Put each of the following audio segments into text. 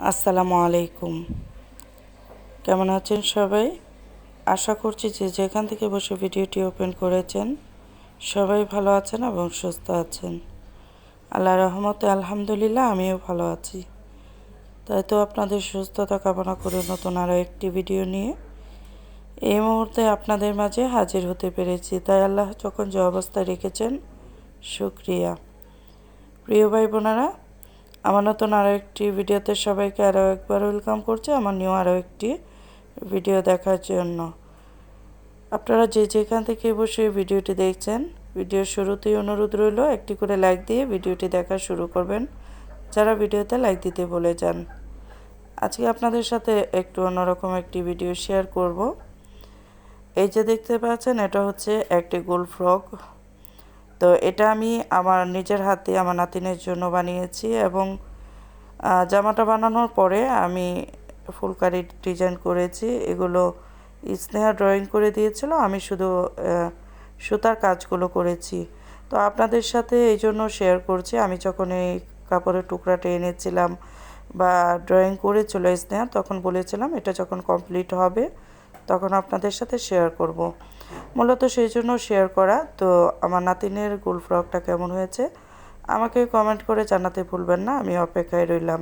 আসসালামু আলাইকুম। কেমন আছেন সবাই? আশা করছি যে যেখান থেকে বসে ভিডিওটি ওপেন করেছেন, সবাই ভালো আছেন এবং সুস্থ আছেন। আল্লাহ রহমতে আলহামদুলিল্লাহ, আমিও ভালো আছি। তাই তো আপনাদের সুস্থতা কামনা করে নতুন আরও একটি ভিডিও নিয়ে এই মুহূর্তে আপনাদের মাঝে হাজির হতে পেরেছি। তাই আল্লাহ যখন যে অবস্থায় রেখেছেন, শুক্রিয়া। প্রিয় ভাই বোনেরা আমার নতুন আরও একটি ভিডিওতে সবাইকে আরও একবার ওয়েলকাম করছি, আমার নিউ আরও একটি ভিডিও দেখার জন্য। আপনারা যে যেখান থেকে বসে ভিডিওটি দেখছেন, ভিডিওর শুরুতেই অনুরোধ রইল, একটি করে লাইক দিয়ে ভিডিওটি দেখা শুরু করবেন। যারা ভিডিওতে লাইক দিতে বলে যান, আজকে আপনাদের সাথে একটু অন্যরকম একটি ভিডিও শেয়ার করব। এই যে দেখতে পাচ্ছেন, এটা হচ্ছে একটি গোল ফ্রক তো এটা আমি আমার নিজের হাতে, আমার নাতিনের জন্য বানিয়েছি এবং জামাটা বানানোর পরে আমি ফুলকারি ডিজাইন করেছি। এগুলো স্নেহা ড্রয়িং করে দিয়েছিল, আমি শুধু সুতার কাজগুলো করেছি। তো আপনাদের সাথে এই জন্য শেয়ার করছি। আমি যখন এই কাপড়ের টুকরাটা এনেছিলাম বা ড্রয়িং করেছিল স্নেহা, তখন বলেছিলাম এটা যখন কমপ্লিট হবে, তখন আপনাদের সাথে শেয়ার করব। মূলত সেই জন্য শেয়ার করা। তো আমার নাতিনের গোল ফ্রকটা কেমন হয়েছে, আমাকে কমেন্ট করে জানাতে ভুলবেন না, আমি অপেক্ষায় রইলাম।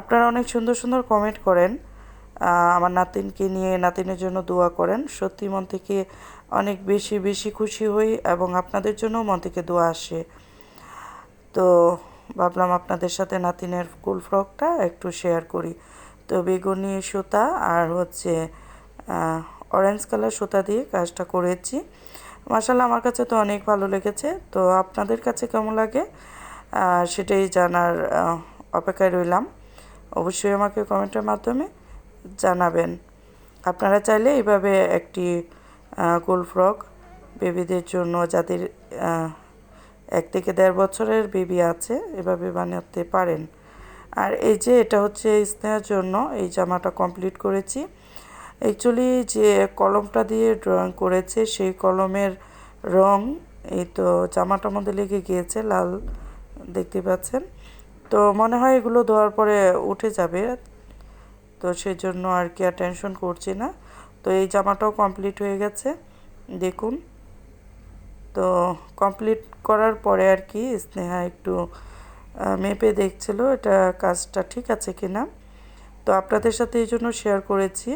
আপনারা অনেক সুন্দর সুন্দর কমেন্ট করেন। আমার নাতিনকে নিয়ে নাতিনের জন্য দোয়া করেন। সত্যি মন থেকে অনেক বেশি বেশি খুশি হই এবং আপনাদের জন্য মন থেকে দোয়া আসে। তো ভাবলাম আপনাদের সাথে নাতিনের কুল ফ্রকটা একটু শেয়ার করি। তো বেগুনি, সুতা আর হচ্ছে অরেঞ্জ কালার সুতা দিয়ে কাজটা করেছি। মাসাল্লাহ আমার কাছে তো অনেক ভালো লেগেছে। তো আপনাদের কাছে কেমন লাগে? সেটাই জানার অপেক্ষায় রইলাম। অবশ্যই আমাকে কমেন্টের মাধ্যমে জানাবেন। আপনারা চাইলে এইভাবে একটি গোল ফ্রক বেবিদের জন্য যাদের এক থেকে দেড় বছরের বেবি আছে, এভাবে বানাতে পারেন। আর এই যে এটা হচ্ছে স্নেহার জন্য এই জামাটা কমপ্লিট করেছি। অ্যাকচুয়ালি যে কলমটা দিয়ে ড্রয়িং করেছে, সেই কলমের রং এই তো জামাটার মধ্যে লেগে গিয়েছে, লাল দেখতে পাচ্ছেন। তো মনে হয় এগুলো ধোয়ার পরে উঠে যাবে। তো সেই জন্য আর কি আর টেনশন করছি না। তো এই জামাটাও কমপ্লিট হয়ে গেছে, দেখুন। তো কমপ্লিট করার পরে আর কি স্নেহা একটু মেপে দেখছিল এটা কাজটা ঠিক আছে কি না তো আপনাদের সাথে এই জন্য শেয়ার করেছি।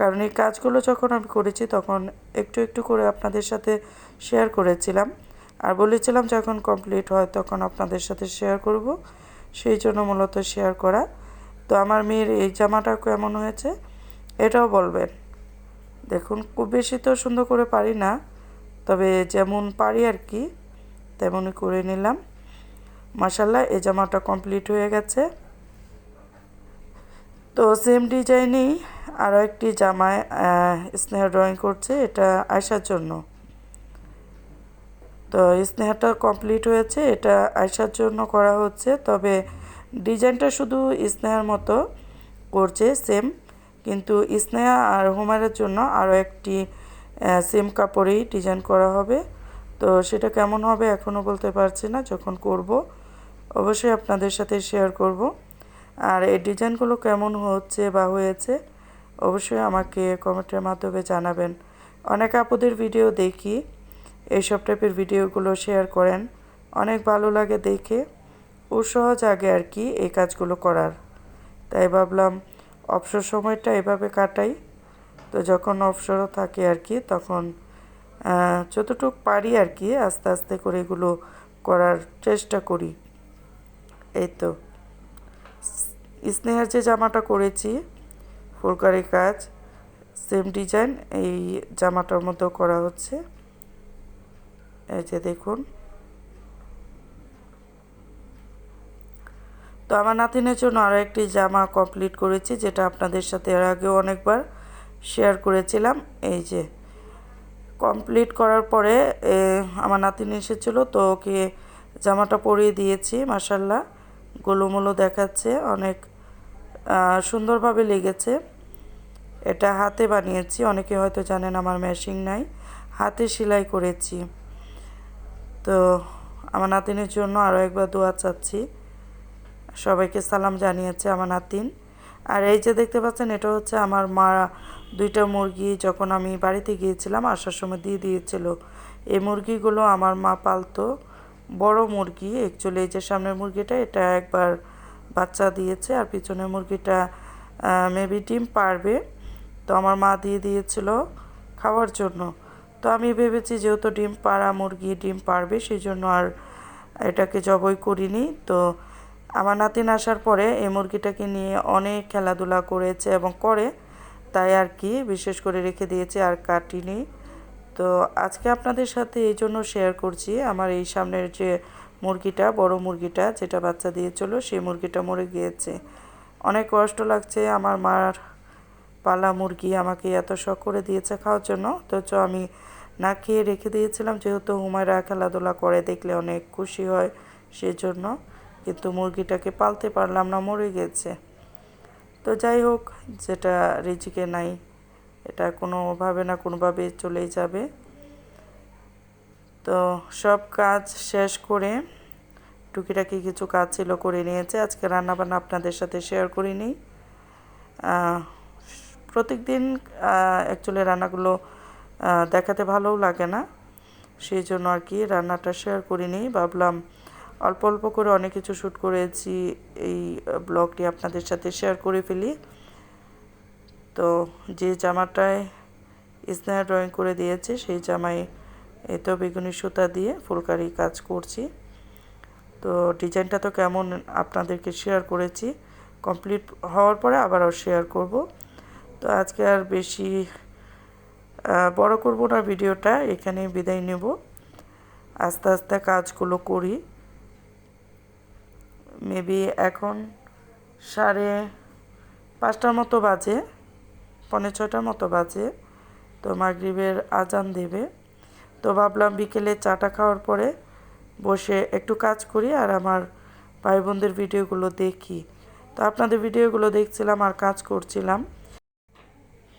কারণ এই কাজগুলো যখন আমি করেছি, তখন একটু একটু করে আপনাদের সাথে শেয়ার করেছিলাম। আর বলেছিলাম যখন কমপ্লিট হয়, তখন আপনাদের সাথে শেয়ার করব। সেই জন্য মূলত শেয়ার করা। তো আমার মেয়ের এই জামাটা কেমন হয়েছে, এটাও বলবেন। দেখুন, খুব বেশি তো সুন্দর করে পারি না, তবে যেমন পারি আর কি, তেমনই করে নিলাম। মাসাল্লাহ এই জামাটা কমপ্লিট হয়ে গেছে। তো সেম ডিজাইনেই আরও একটি জামায় স্নেহ ড্রয়িং করছে, এটা আয়সার জন্য। তো স্নেহাটা কমপ্লিট হয়েছে, এটা আয়সার জন্য করা হচ্ছে, তবে ডিজাইনটা শুধু স্নেহার মতো করছে সেম কিন্তু স্নেহা আর হুমারের জন্য আরও একটি সেম কাপড়েই ডিজাইন করা হবে। তো সেটা কেমন হবে এখনও বলতে পারছি না, যখন করব, অবশ্যই আপনাদের সাথে শেয়ার করব। আর এই ডিজাইনগুলো কেমন হচ্ছে বা হয়েছে, অবশ্যই আমাকে কমেন্টের মাধ্যমে জানাবেন। অনেক আপুদের ভিডিও দেখি, এইসব টাইপের ভিডিওগুলো শেয়ার করেন, অনেক ভালো লাগে দেখে ও সহজ আগে আর কি এই কাজগুলো করার। তাই ভাবলাম, অবসর সময়টা এভাবে কাটাই, তো যখন অবসরও থাকে আর কি তখন যতটুকু পারি আর কি আস্তে আস্তে করে এগুলো করার চেষ্টা করি। এই তো। স্নেহার যে জামাটা করেছি ফুলকারি কাজ সেম ডিজাইন এই জামাটার মধ্যেও করা হচ্ছে। এই যে দেখুন। তো আমার নাতিনের জন্য আরও একটি জামা কমপ্লিট করেছি, যেটা আপনাদের সাথে এর আগেও অনেকবার শেয়ার করেছিলাম। এই যে কমপ্লিট করার পরে আমার নাতিন এসেছিল তো ওকে জামাটা পরিয়ে দিয়েছি মাসাল্লাহ গোলোমোলো দেখাচ্ছে, অনেক সুন্দরভাবে লেগেছে। এটা হাতে বানিয়েছি, অনেকে হয়তো জানেন আমার মেশিন নাই। হাতে সেলাই করেছি। তো আমার নাতিনের জন্য আরও একবার দোয়া চাচ্ছি। সবাইকে সালাম জানিয়েছে আমার নাতিন। আর এই যে দেখতে পাচ্ছেন, এটা হচ্ছে আমার মা দুইটা মুরগি। যখন আমি বাড়িতে গিয়েছিলাম, আসার সময় দিয়ে দিয়েছিল। এই মুরগিগুলো আমার মা পালতো। বড় মুরগি অ্যাকচুয়ালি এই যে সামনের মুরগিটা, এটা একবার বাচ্চা দিয়েছে আর পিছনের মুরগিটা মেবি ডিম পারবে। তো আমার মা দিয়ে দিয়েছিল খাওয়ার জন্য। তো আমি ভেবেছি যেহেতু ডিম পাড়া মুরগি ডিম পারবে সেই জন্য আর এটাকে জবই করিনি। তো আমার নাতিন আসার পরে এই মুরগিটাকে নিয়ে অনেক খেলাধুলা করেছে এবং করে, তাই আর কি বিশেষ করে রেখে দিয়েছে আর কাটিনি। তো আজকে আপনাদের সাথে এই জন্য শেয়ার করছি। আমার এই সামনের যে মুরগিটা, বড় মুরগিটা যেটা বাচ্চা দিয়েছিল সেই মুরগিটা মরে গিয়েছে। অনেক কষ্ট লাগছে আমার মার পালা মুরগি আমাকে এত শখ করে দিয়েছে খাওয়ার জন্য। তো চ আমি না খেয়ে রেখে দিয়েছিলাম, যেহেতু হুমায়রা খেলাধুলা করে, দেখলে অনেক খুশি হয় সেই জন্য কিন্তু মুরগিটাকে পালতে পারলাম না, মরে গেছে। তো যাই হোক, যেটা রিজিকে নাই, এটা কোনোভাবে না কোনোভাবে চলেই যাবে। তো সব কাজ শেষ করে টুকিটাকি কিছু কাজ ছিল করে নিয়েছে। আজকে রান্নাবান্না আপনাদের সাথে শেয়ার করিনি প্রত্যেক দিন অ্যাকচুয়ালি রান্নাগুলো দেখাতে ভালোও লাগে না। সেই জন্য আর কি রান্নাটা শেয়ার করিনি ভাবলাম অল্প অল্প করে অনেক কিছু শ্যুট করেছি। এই ব্লগটি আপনাদের সাথে শেয়ার করে ফেলি। তো যে জামাটায় স্নেহা ড্রয়িং করে দিয়েছে, সেই জামায় এই তো বেগুনি সুতা দিয়ে ফুলকারি কাজ করছি। তো ডিজাইনটা তো কেমন আপনাদেরকে শেয়ার করেছি। কমপ্লিট হওয়ার পরে আবারও শেয়ার করব। তো আজকে আর বেশি বড় করব না ভিডিওটা এখানে বিদায় নেব। আস্তে আস্তে কাজগুলো করি। মেবি এখন সাড়ে পাঁচটার মতো বাজে পনেরো ছটার মতো বাজে। তো মাগরিবের আজান দেবে। তো ভাবলাম বিকেলে চাটা খাওয়ার পরে বসে একটু কাজ করি আর আমার ভাই বোনদের ভিডিওগুলো দেখি। তো আপনাদের ভিডিওগুলো দেখছিলাম আর কাজ করছিলাম।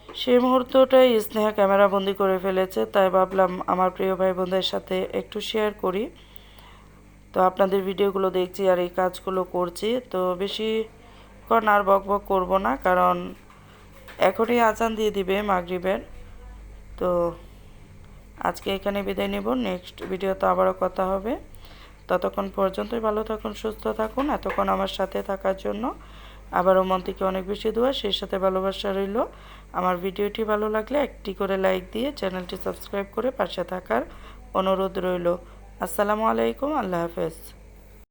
সেই মুহূর্তটাই স্নেহা ক্যামেরা বন্দি করে ফেলেছে, তাই ভাবলাম আমার প্রিয় ভাই বোনদের সাথে একটু শেয়ার করি। তো আপনাদের ভিডিওগুলো দেখছি আর এই কাজগুলো করছি। তো বেশি কন আর বক বক করব না, কারণ এখনই আচান দিয়ে দিবে মাগরিবের। তো আজকে এখানে বিদায় নেব। নেক্সট ভিডিওতে আবারও কথা হবে। ততক্ষণ পর্যন্তই ভালো থাকুন, সুস্থ থাকুন। এতক্ষণ আমার সাথে থাকার জন্য আবারও মন থেকে অনেক বেশি দোয়া, সেই সাথে ভালোবাসা রইল। আমার ভিডিওটি ভালো লাগলে একটি করে লাইক দিয়ে চ্যানেলটি সাবস্ক্রাইব করে পাশে থাকার অনুরোধ রইল। আসসালামু আলাইকুম, আল্লাহ হাফেজ।